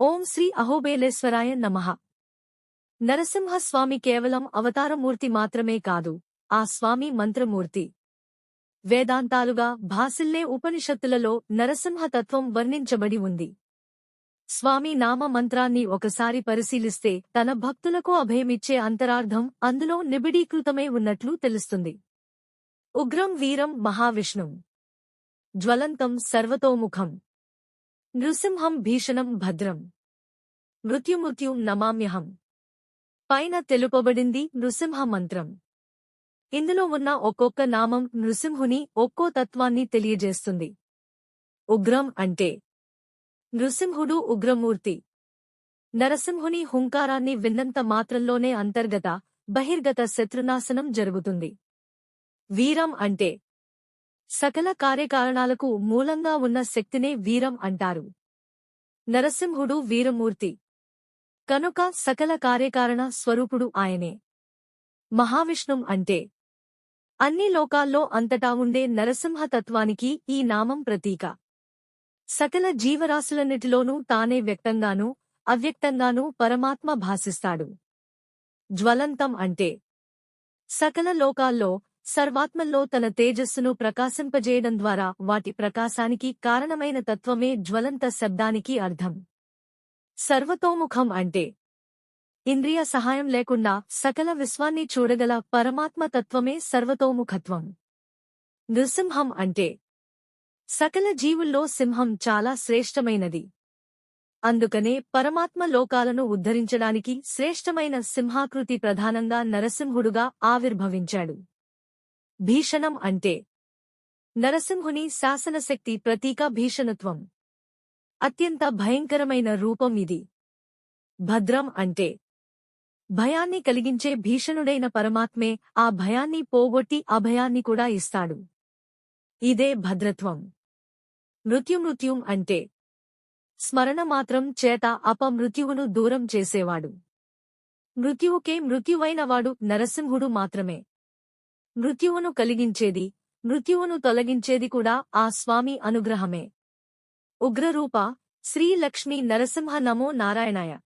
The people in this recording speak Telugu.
ఓం శ్రీ అహోబేలేశ్వరాయ నమః. నరసింహస్వామి కేవలం అవతారమూర్తి మాత్రమే కాదు ఆ స్వామి మంత్రమూర్తి. వేదాంతాలుగా భాసిల్లే ఉపనిషత్తులలో నరసింహతత్వం వర్ణించబడి ఉంది. స్వామి నామ మంత్రాన్ని ఒకసారి పరిశీలిస్తే తన భక్తులకు అభయమిచ్చే అంతరార్థం అందులో నిబిడీకృతమై ఉన్నట్లు తెలుస్తుంది. ఉగ్రం వీరం మహావిష్ణుం. జ్వలంతం సర్వతోముఖం. నృసింహం భీషణం భద్రం. మృత్యుమృత్యుం నమామ్యహం. పైన తెలుపబడింది నృసింహ మంత్రం. ఇందులో ఉన్న ఒక్కొక్క నామం నృసింహుని ఒక్కో తత్వాన్ని తెలియజేస్తుంది. ఉగ్రం అంటే నృసింహుడు ఉగ్రమూర్తి. నరసింహుని హుంకారాన్ని విన్నంత మాత్రంలోనే అంతర్గత బహిర్గత శత్రునాశనం జరుగుతుంది. వీరం అంటే సకల కార్యకారణాలకు మూలంగా ఉన్న శక్తినే వీరం అంటారు. నరసింహుడు వీరమూర్తి. కనుక సకల కార్యకారణ స్వరూపుడు ఆయనే. మహావిష్ణుం అంటే. అన్ని లోకాల్లో అంతటా ఉండే నరసింహతత్వానికి ఈ నామం ప్రతీక. సకల జీవరాశులన్నిటిలోనూ తానే వ్యక్తంగానూ అవ్యక్తంగానూ పరమాత్మ భాసిస్తాడు. జ్వలంతం అంటే. సకల లోకాల్లో సర్వాత్మల్లో తన తేజస్సును ప్రకాశింపజేయడం ద్వారా వాటి ప్రకాశానికి కారణమైన తత్వమే జ్వలంత శబ్దానికి అర్థం. సర్వతోముఖం అంటే ఇంద్రియ సహాయం లేకుండా సకల విశ్వాన్ని చూడగల పరమాత్మ తత్వమే సర్వతోముఖత్వం. నృసింహం అంటే సకల జీవుల్లో సింహం చాలా శ్రేష్టమైనది. అందుకనే పరమాత్మ లోకాలను ఉద్ధరించడానికి శ్రేష్టమైన సింహాకృతి ప్రధానంగా నరసింహుడుగా ఆవిర్భవించాడు. భీషణం అంటే నరసింహుని శాసనశక్తి ప్రతీక భీషణత్వం. అత్యంత భయంకరమైన రూపం ఇది. భద్రం అంటే భయాన్ని కలిగించే భీషణుడైన పరమాత్మే ఆ భయాన్ని పోగొట్టి అభయాన్ని కూడా ఇస్తాడు. ఇదే భద్రత్వం. మృత్యుమృత్యుం అంటే స్మరణ మాత్రం చేత అపమృత్యువును దూరం చేసేవాడు. మృత్యువుకే మృత్యువైనవాడు నరసింహుడు మాత్రమే. మృత్యువును కలిగించేది మృత్యువును తొలగించేది కూడా ఆ స్వామి అనుగ్రహమే. ఉగ్రరూప శ్రీలక్ష్మీ నరసింహ నమో నారాయణాయ.